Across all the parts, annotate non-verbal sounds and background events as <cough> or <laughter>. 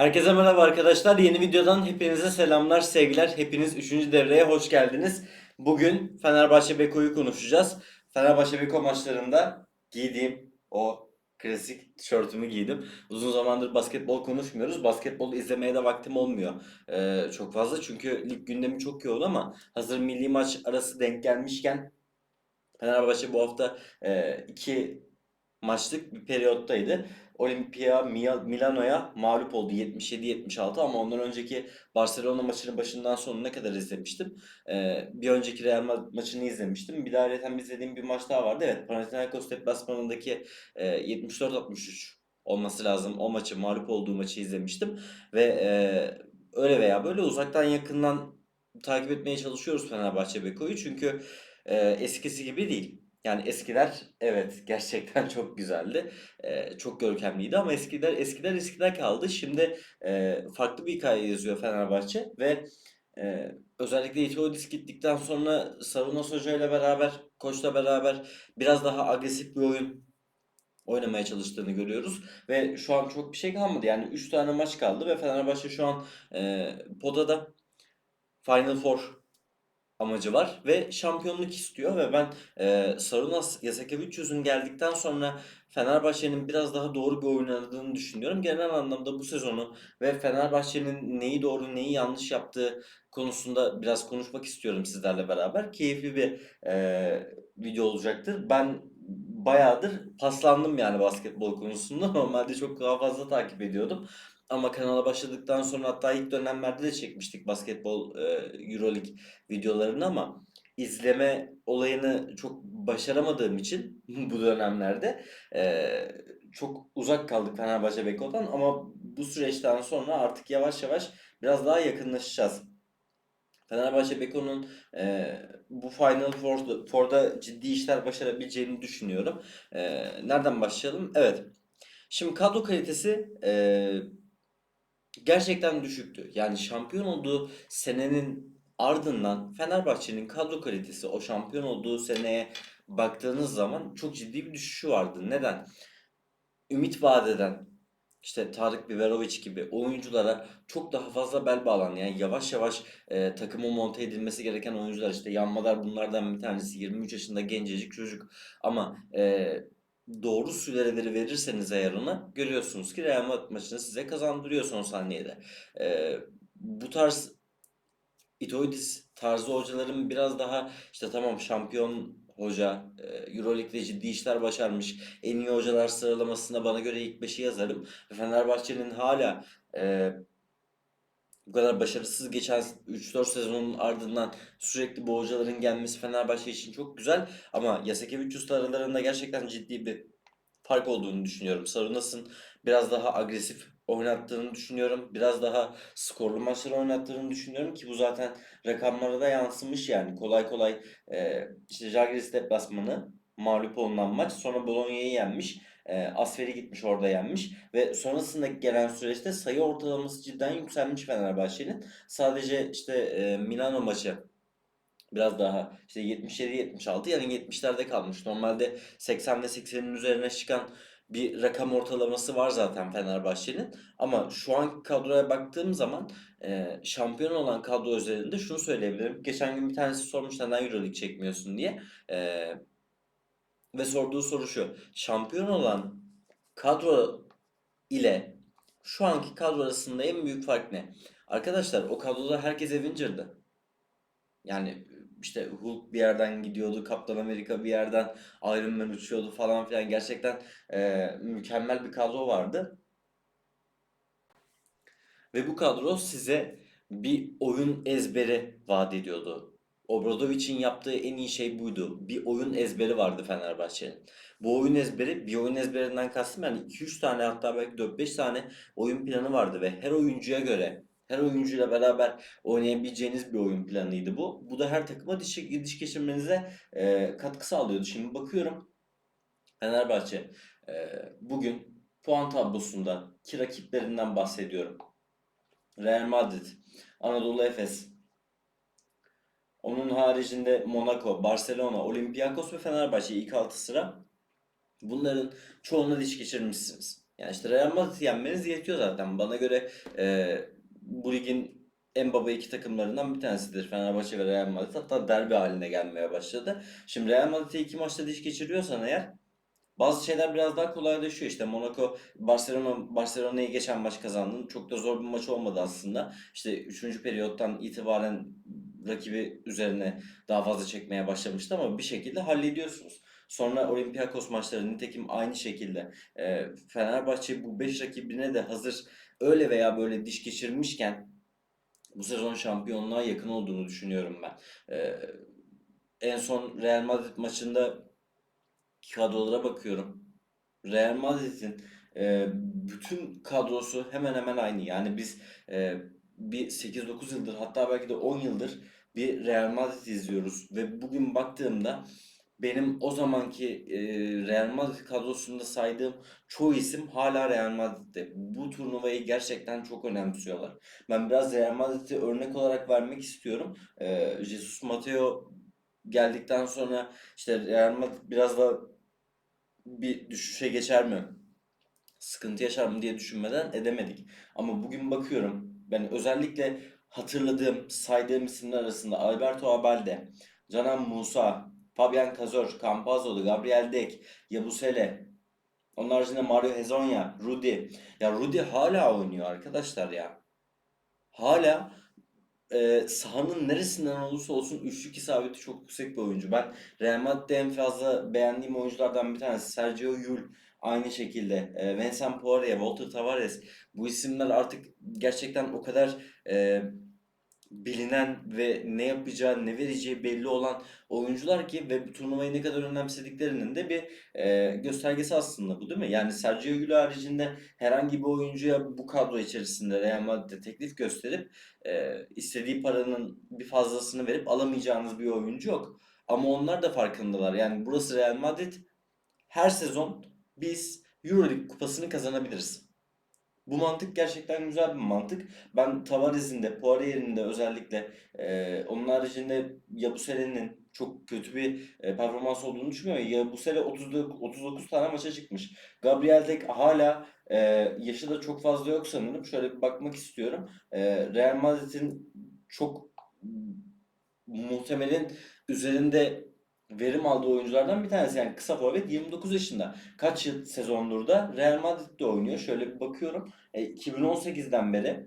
Herkese merhaba arkadaşlar. Yeni videodan hepinize selamlar, sevgiler. Hepiniz 3. devreye hoş geldiniz. Bugün Fenerbahçe Beko'yu konuşacağız. Fenerbahçe Beko maçlarında giydiğim o klasik tişörtümü giydim. Uzun zamandır basketbol konuşmuyoruz. Basketbol izlemeye de vaktim olmuyor ee, çok fazla. Çünkü lig gündemi çok yoğun ama hazır milli maç arası denk gelmişken Fenerbahçe bu hafta e, iki maçlık bir periyottaydı. Olimpia Milano'ya mağlup oldu 77-76 ama ondan önceki Barcelona maçının başından sonuna kadar izlemiştim. Ee, bir önceki Real Ma- maçını izlemiştim. Bir daha ayrıca izlediğim bir maç daha vardı. Evet Panathinaikos deplasmanındaki e, 74-63 olması lazım. O maçı mağlup olduğu maçı izlemiştim. Ve e, öyle veya böyle uzaktan yakından takip etmeye çalışıyoruz Fenerbahçe Beko'yu. Çünkü e, eskisi gibi değil. Yani eskiler evet gerçekten <laughs> çok güzeldi. Ee, çok görkemliydi ama eskiler eskiler eskiler kaldı. Şimdi e, farklı bir hikaye yazıyor Fenerbahçe ve e, özellikle Itoidis gittikten sonra Sarunas Hoca ile beraber, koçla beraber biraz daha agresif bir oyun oynamaya çalıştığını görüyoruz ve şu an çok bir şey kalmadı. Yani 3 tane maç kaldı ve Fenerbahçe şu an e, podada Final Four amacı var ve şampiyonluk istiyor ve ben e, Sarunas Jasikevičius'un geldikten sonra Fenerbahçe'nin biraz daha doğru bir oynadığını düşünüyorum. Genel anlamda bu sezonu ve Fenerbahçe'nin neyi doğru neyi yanlış yaptığı konusunda biraz konuşmak istiyorum sizlerle beraber. Keyifli bir e, video olacaktır. Ben bayağıdır paslandım yani basketbol konusunda. <laughs> Normalde çok daha fazla takip ediyordum. Ama kanala başladıktan sonra hatta ilk dönemlerde de çekmiştik basketbol e, Euroleague videolarını ama izleme olayını çok başaramadığım için <laughs> bu dönemlerde e, çok uzak kaldık Fenerbahçe Beko'dan ama bu süreçten sonra artık yavaş yavaş biraz daha yakınlaşacağız. Fenerbahçe Beko'nun e, bu Final Four'da, Four'da ciddi işler başarabileceğini düşünüyorum. E, nereden başlayalım? Evet. Şimdi kadro kalitesi e, gerçekten düşüktü. Yani şampiyon olduğu senenin ardından Fenerbahçe'nin kadro kalitesi o şampiyon olduğu seneye baktığınız zaman çok ciddi bir düşüşü vardı. Neden? Ümit vadeden işte Tarık Biberovic gibi oyunculara çok daha fazla bel bağlan yani yavaş yavaş e, takıma monte edilmesi gereken oyuncular işte Yanmadar bunlardan bir tanesi 23 yaşında gencecik çocuk ama e, doğru süreleri verirseniz eğer ona görüyorsunuz ki Real Madrid maçını size kazandırıyor son saniyede. E, bu tarz Itoidis tarzı hocaların biraz daha işte tamam şampiyon hoca, e, Euroleague'de ciddi işler başarmış, en iyi hocalar sıralamasına bana göre ilk 5'i yazarım. Fenerbahçe'nin hala e, bu kadar başarısız geçen 3-4 sezonun ardından sürekli bu hocaların gelmesi Fenerbahçe için çok güzel. Ama Jasikevičius'la aralarında gerçekten ciddi bir fark olduğunu düşünüyorum. Sarunas'ın biraz daha agresif oynattığını düşünüyorum. Biraz daha skorlu maçlar oynattığını düşünüyorum ki bu zaten rakamlara da yansımış yani. Kolay kolay e, işte Žalgiris deplasmanı mağlup olunan maç. Sonra Bologna'yı yenmiş. E, Asfer'i gitmiş orada yenmiş. Ve sonrasında gelen süreçte sayı ortalaması cidden yükselmiş Fenerbahçe'nin. Sadece işte e, Milano maçı biraz daha işte 77-76 yani 70'lerde kalmış. Normalde 80 ve 80'in üzerine çıkan bir rakam ortalaması var zaten Fenerbahçe'nin. Ama şu an kadroya baktığım zaman e, şampiyon olan kadro üzerinde şunu söyleyebilirim. Geçen gün bir tanesi sormuş neden Euroleague çekmiyorsun diye. E, ve sorduğu soru şu. Şampiyon olan kadro ile şu anki kadro arasında en büyük fark ne? Arkadaşlar o kadroda herkes Avenger'dı. Yani işte Hulk bir yerden gidiyordu, Kaptan Amerika bir yerden Iron Man uçuyordu falan filan. Gerçekten eee, mükemmel bir kadro vardı. Ve bu kadro size bir oyun ezberi vaat ediyordu. Obradovic'in yaptığı en iyi şey buydu. Bir oyun ezberi vardı Fenerbahçe'nin. Bu oyun ezberi, bir oyun ezberinden kastım yani 2-3 tane hatta belki 4-5 tane oyun planı vardı ve her oyuncuya göre, her oyuncuyla beraber oynayabileceğiniz bir oyun planıydı bu. Bu da her takıma diş, diş geçirmenize e, katkı sağlıyordu. Şimdi bakıyorum Fenerbahçe e, bugün puan tablosunda ki rakiplerinden bahsediyorum. Real Madrid, Anadolu Efes, onun haricinde Monaco, Barcelona, Olympiakos ve Fenerbahçe ilk 6 sıra. Bunların çoğuna diş geçirmişsiniz. Yani işte Real Madrid'i yenmeniz yetiyor zaten. Bana göre e, bu ligin en baba iki takımlarından bir tanesidir. Fenerbahçe ve Real Madrid. Hatta derbi haline gelmeye başladı. Şimdi Real Madrid'e iki maçta diş geçiriyorsan eğer bazı şeyler biraz daha kolaylaşıyor. İşte Monaco, Barcelona, Barcelona'yı geçen maç kazandın. Çok da zor bir maç olmadı aslında. İşte 3. periyottan itibaren rakibi üzerine daha fazla çekmeye başlamıştı ama bir şekilde hallediyorsunuz. Sonra Olympiakos maçları nitekim aynı şekilde. E, Fenerbahçe bu 5 rakibine de hazır öyle veya böyle diş geçirmişken bu sezon şampiyonluğa yakın olduğunu düşünüyorum ben. E, en son Real Madrid maçında kadrolara bakıyorum. Real Madrid'in e, bütün kadrosu hemen hemen aynı. Yani biz e, bir 8-9 yıldır hatta belki de 10 yıldır bir Real Madrid izliyoruz ve bugün baktığımda benim o zamanki e, Real Madrid kadrosunda saydığım çoğu isim hala Real Madrid'de. Bu turnuvayı gerçekten çok önemsiyorlar. Ben biraz Real Madrid'i örnek olarak vermek istiyorum. E, Jesus Mateo geldikten sonra işte Real Madrid biraz da bir düşüşe geçer mi? Sıkıntı yaşar mı diye düşünmeden edemedik. Ama bugün bakıyorum ben özellikle hatırladığım, saydığım isimler arasında Alberto Abalde, Canan Musa, Fabian Cazor, Campazzo'lu, Gabriel Dek, Yabusele, onun haricinde Mario Hezonja, Rudy. Ya Rudy hala oynuyor arkadaşlar ya. Hala e, sahanın neresinden olursa olsun üçlük isabeti çok yüksek bir oyuncu. Ben Real Madrid'de en fazla beğendiğim oyunculardan bir tanesi Sergio Yul. Aynı şekilde e, Vincent Poirier, Walter Tavares. Bu isimler artık gerçekten o kadar e, bilinen ve ne yapacağı, ne vereceği belli olan oyuncular ki ve bu turnuvayı ne kadar önemsediklerinin de bir e, göstergesi aslında bu değil mi? Yani Sergio Yul haricinde herhangi bir oyuncuya bu kadro içerisinde Real Madrid'de teklif gösterip e, istediği paranın bir fazlasını verip alamayacağınız bir oyuncu yok. Ama onlar da farkındalar. Yani burası Real Madrid. Her sezon biz Euroleague kupasını kazanabiliriz. Bu mantık gerçekten güzel bir mantık. Ben Tavares'in de, Poirier'in de özellikle e, onun haricinde Yabusele'nin çok kötü bir e, performans olduğunu düşünmüyorum. Yabusele 39, 39 tane maça çıkmış. Gabriel Dek hala e, yaşı da çok fazla yok sanırım. Şöyle bir bakmak istiyorum. E, Real Madrid'in çok muhtemelen üzerinde verim aldığı oyunculardan bir tanesi. Yani kısa forvet 29 yaşında. Kaç yıl sezondur da Real Madrid'de oynuyor. Şöyle bir bakıyorum. E, 2018'den beri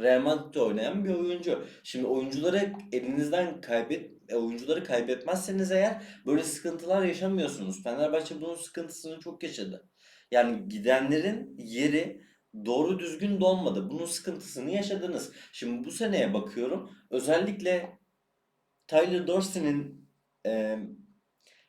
Real Madrid'de oynayan bir oyuncu. Şimdi oyuncuları elinizden kaybet e, oyuncuları kaybetmezseniz eğer böyle sıkıntılar yaşamıyorsunuz. Fenerbahçe bunun sıkıntısını çok yaşadı. Yani gidenlerin yeri doğru düzgün dolmadı. Bunun sıkıntısını yaşadınız. Şimdi bu seneye bakıyorum. Özellikle Tyler Dorsey'nin e,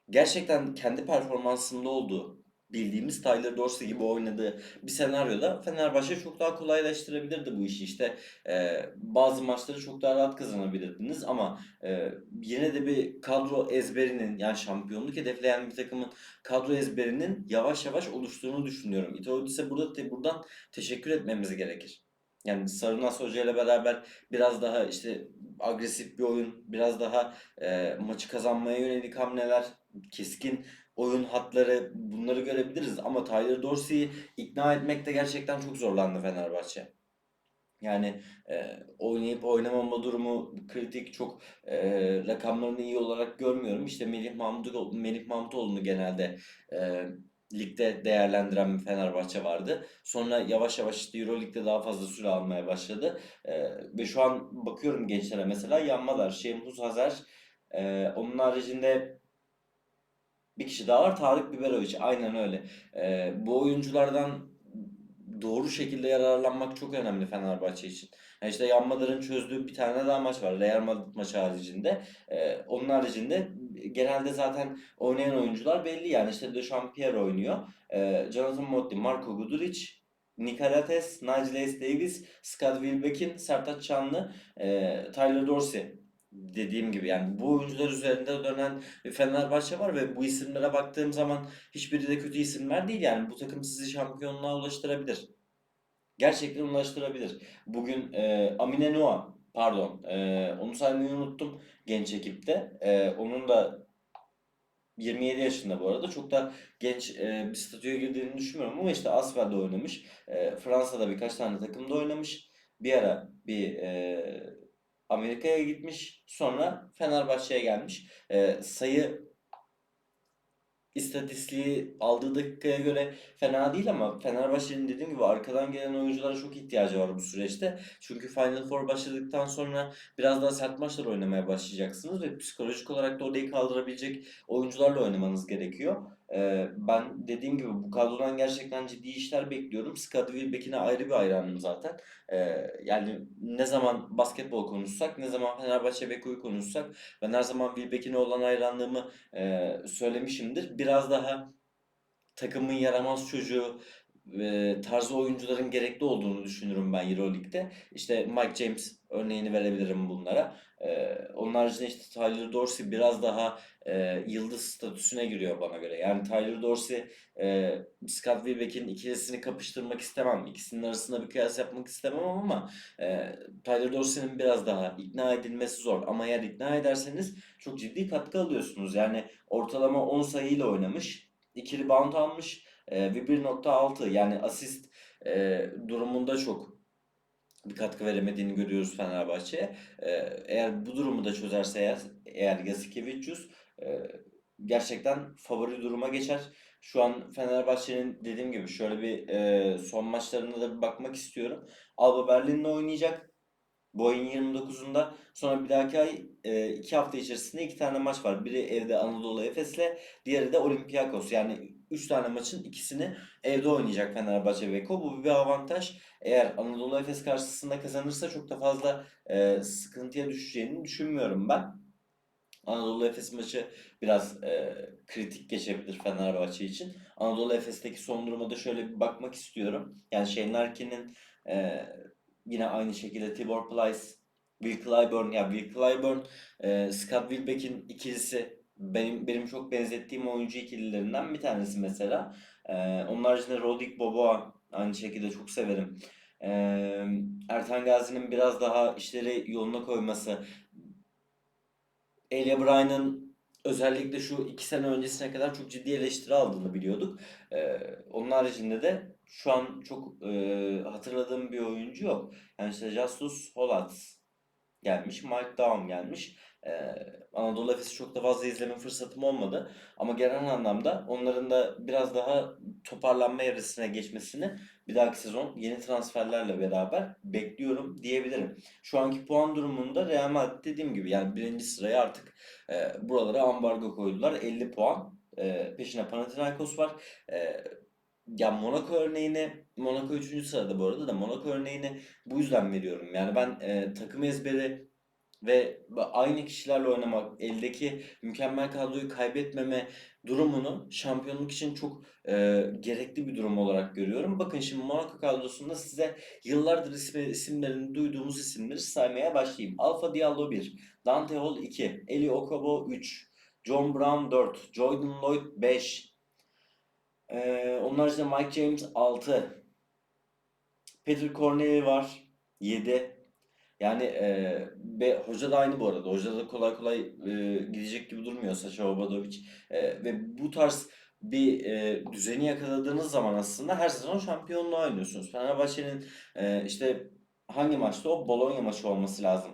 gerçekten kendi performansında olduğu bildiğimiz Tyler Dorsey gibi oynadığı bir senaryoda Fenerbahçe çok daha kolaylaştırabilirdi bu işi. İşte e, bazı maçları çok daha rahat kazanabilirdiniz ama e, yine de bir kadro ezberinin yani şampiyonluk hedefleyen bir takımın kadro ezberinin yavaş yavaş oluştuğunu düşünüyorum. İtoudis'e burada te, buradan teşekkür etmemiz gerekir. Yani Sarunas Hoca ile beraber biraz daha işte agresif bir oyun, biraz daha e, maçı kazanmaya yönelik hamleler, keskin oyun hatları bunları görebiliriz. Ama Tyler Dorsey'i ikna etmekte gerçekten çok zorlandı Fenerbahçe. Yani e, oynayıp oynamama durumu kritik çok e, rakamlarını iyi olarak görmüyorum. İşte Melih Mahmutoğlu, Melih Mahmutoğlu'nu genelde e, ligde değerlendiren bir Fenerbahçe vardı. Sonra yavaş yavaş işte Euroleague'de daha fazla süre almaya başladı. E, ve şu an bakıyorum gençlere mesela yanmalar. Şemuz Hazer, e, onun haricinde bir kişi daha var Tarık Biberovic. Aynen öyle. E, bu oyunculardan doğru şekilde yararlanmak çok önemli Fenerbahçe için. Yani işte Yanmadar'ın çözdüğü bir tane daha maç var. Real Madrid maçı haricinde. Ee, onun haricinde genelde zaten oynayan oyuncular belli. Yani işte De Champier oynuyor. Ee, Jonathan Motley, Marco Guduric, Nikolates, Nigel Ace Davis, Scott Wilbeck'in, Sertaç Çanlı, e, Tyler Dorsey dediğim gibi yani bu oyuncular üzerinde dönen Fenerbahçe var ve bu isimlere baktığım zaman hiçbiri de kötü isimler değil yani bu takım sizi şampiyonluğa ulaştırabilir. Gerçekten ulaştırabilir. Bugün e, Amine Noah pardon e, onu saymayı unuttum genç ekipte. E, onun da 27 yaşında bu arada. Çok da genç e, bir statüye girdiğini düşünmüyorum ama işte Asfel'de oynamış. E, Fransa'da birkaç tane takımda oynamış. Bir ara bir e, Amerika'ya gitmiş. Sonra Fenerbahçe'ye gelmiş. E, sayı istatistiği aldığı dakikaya göre fena değil ama Fenerbahçe'nin dediğim gibi arkadan gelen oyunculara çok ihtiyacı var bu süreçte. Çünkü Final Four başladıktan sonra biraz daha sert maçlar oynamaya başlayacaksınız ve psikolojik olarak da orayı kaldırabilecek oyuncularla oynamanız gerekiyor. Ee, ben dediğim gibi bu kadrodan gerçekten ciddi işler bekliyorum. Scottie Wilbeck'ine ayrı bir hayranım zaten. Ee, yani ne zaman basketbol konuşsak, ne zaman Fenerbahçe Beko'yu konuşsak ben her zaman Wilbeck'ine olan hayranlığımı e, söylemişimdir. Biraz daha takımın yaramaz çocuğu tarzı oyuncuların gerekli olduğunu düşünürüm ben Euroleague'de. İşte Mike James örneğini verebilirim bunlara. E, onun haricinde işte Tyler Dorsey biraz daha yıldız statüsüne giriyor bana göre. Yani Tyler Dorsey, e, Scott Wilbeck'in ikilisini kapıştırmak istemem. İkisinin arasında bir kıyas yapmak istemem ama e, Tyler Dorsey'nin biraz daha ikna edilmesi zor. Ama eğer ikna ederseniz çok ciddi katkı alıyorsunuz. Yani ortalama 10 sayıyla oynamış. 2 rebound almış e, ve 1.6 yani asist e, durumunda çok bir katkı veremediğini görüyoruz Fenerbahçe'ye. E, eğer bu durumu da çözerse eğer, eğer Yasikevicius e, gerçekten favori duruma geçer. Şu an Fenerbahçe'nin dediğim gibi şöyle bir e, son maçlarına da bir bakmak istiyorum. Alba Berlin'le oynayacak. Bu ayın 29'unda. Sonra bir dahaki ay e, iki hafta içerisinde iki tane maç var. Biri evde Anadolu Efes'le, diğeri de Olympiakos. Yani üç tane maçın ikisini evde oynayacak Fenerbahçe Beko. Bu bir avantaj. Eğer Anadolu Efes karşısında kazanırsa çok da fazla e, sıkıntıya düşeceğini düşünmüyorum ben. Anadolu Efes maçı biraz e, kritik geçebilir Fenerbahçe için. Anadolu Efes'teki son duruma da şöyle bir bakmak istiyorum. Yani Shane Larkin'in e, yine aynı şekilde Tibor Plyce, Will Clyburn, ya Will Clyburn, e, Scott Wilbeck'in ikilisi benim benim çok benzettiğim oyuncu ikililerinden bir tanesi mesela. E, onun haricinde Rodick Boboa aynı şekilde çok severim. E, Ertan Gazi'nin biraz daha işleri yoluna koyması, Elia Bryn'ın özellikle şu iki sene öncesine kadar çok ciddi eleştiri aldığını biliyorduk. Ee, onun haricinde de şu an çok e, hatırladığım bir oyuncu yok. Yani işte Justus Hollatz gelmiş, Mike Daum gelmiş. Ee, Anadolu Efes'i çok da fazla izleme fırsatım olmadı. Ama genel anlamda onların da biraz daha toparlanma evresine geçmesini bir dahaki sezon yeni transferlerle beraber bekliyorum diyebilirim. Şu anki puan durumunda Real Madrid dediğim gibi yani birinci sıraya artık e, buralara ambargo koydular. 50 puan. E, peşine Panathinaikos var. E, ya Monaco örneğini, Monaco 3. sırada bu arada da Monaco örneğini bu yüzden veriyorum. Yani ben e, takım ezberi ve aynı kişilerle oynamak, eldeki mükemmel kadroyu kaybetmeme durumunu şampiyonluk için çok e, gerekli bir durum olarak görüyorum. Bakın şimdi Monaco kadrosunda size yıllardır ismi, isimlerini duyduğumuz isimleri saymaya başlayayım. Alfa Diallo 1, Dante Hall 2, Eli Okobo 3, John Brown 4, Jordan Lloyd 5, ee, onun haricinde Mike James 6, Peter Corneli var 7, yani e, ve hoca da aynı bu arada. Hoca da kolay kolay e, gidecek gibi durmuyor Saša Obradović. E, ve bu tarz bir e, düzeni yakaladığınız zaman aslında her sezon şampiyonluğa oynuyorsunuz. Fenerbahçe'nin e, işte hangi maçta o? Bologna maçı olması lazım.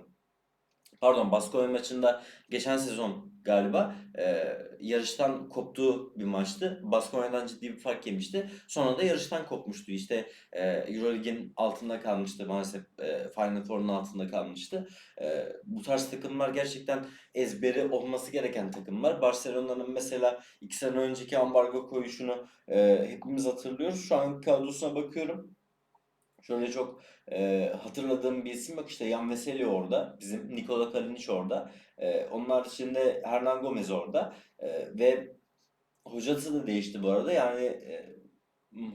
Pardon Baskonya maçında geçen sezon galiba e, yarıştan koptuğu bir maçtı. Baskonya'dan ciddi bir fark yemişti. Sonra da yarıştan kopmuştu. İşte e, Euroleague'in altında kalmıştı maalesef. E, Final Four'un altında kalmıştı. E, bu tarz takımlar gerçekten ezberi olması gereken takımlar. Barcelona'nın mesela iki sene önceki ambargo koyuşunu e, hepimiz hatırlıyoruz. Şu an kadrosuna bakıyorum. Şöyle çok e, hatırladığım bir isim bak işte Yan Veseli orada. Bizim Nikola Kalinic orada. E, onun haricinde Hernan Gomez orada. E, ve hocası da değişti bu arada. Yani e,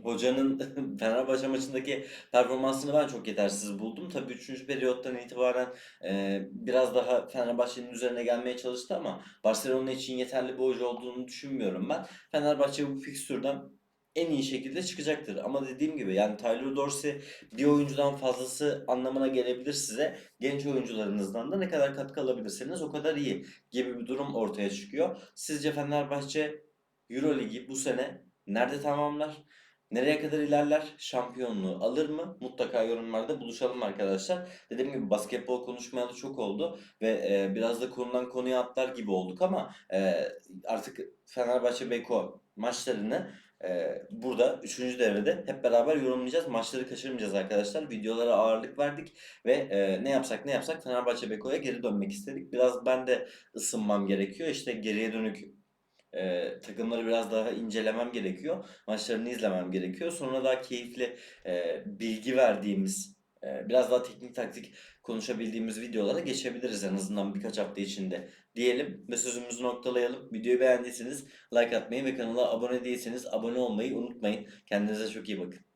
hocanın <laughs> Fenerbahçe maçındaki performansını ben çok yetersiz buldum. Tabii 3. periyottan itibaren e, biraz daha Fenerbahçe'nin üzerine gelmeye çalıştı ama Barcelona için yeterli bir hoca olduğunu düşünmüyorum ben. Fenerbahçe bu fikstürden en iyi şekilde çıkacaktır. Ama dediğim gibi yani Tyler Dorsey bir oyuncudan fazlası anlamına gelebilir size. Genç oyuncularınızdan da ne kadar katkı alabilirseniz o kadar iyi gibi bir durum ortaya çıkıyor. Sizce Fenerbahçe Euroligi bu sene nerede tamamlar? Nereye kadar ilerler? Şampiyonluğu alır mı? Mutlaka yorumlarda buluşalım arkadaşlar. Dediğim gibi basketbol konuşmayalı çok oldu ve e, biraz da konudan konuya atlar gibi olduk ama e, artık Fenerbahçe Beko maçlarını e, burada 3. devrede hep beraber yorumlayacağız. Maçları kaçırmayacağız arkadaşlar. Videolara ağırlık verdik ve e, ne yapsak ne yapsak Fenerbahçe Beko'ya geri dönmek istedik. Biraz ben de ısınmam gerekiyor. İşte geriye dönük e, takımları biraz daha incelemem gerekiyor. Maçlarını izlemem gerekiyor. Sonra daha keyifli e, bilgi verdiğimiz, e, biraz daha teknik taktik konuşabildiğimiz videolara geçebiliriz en azından birkaç hafta içinde diyelim ve sözümüzü noktalayalım. Videoyu beğendiyseniz like atmayı ve kanala abone değilseniz abone olmayı unutmayın. Kendinize çok iyi bakın.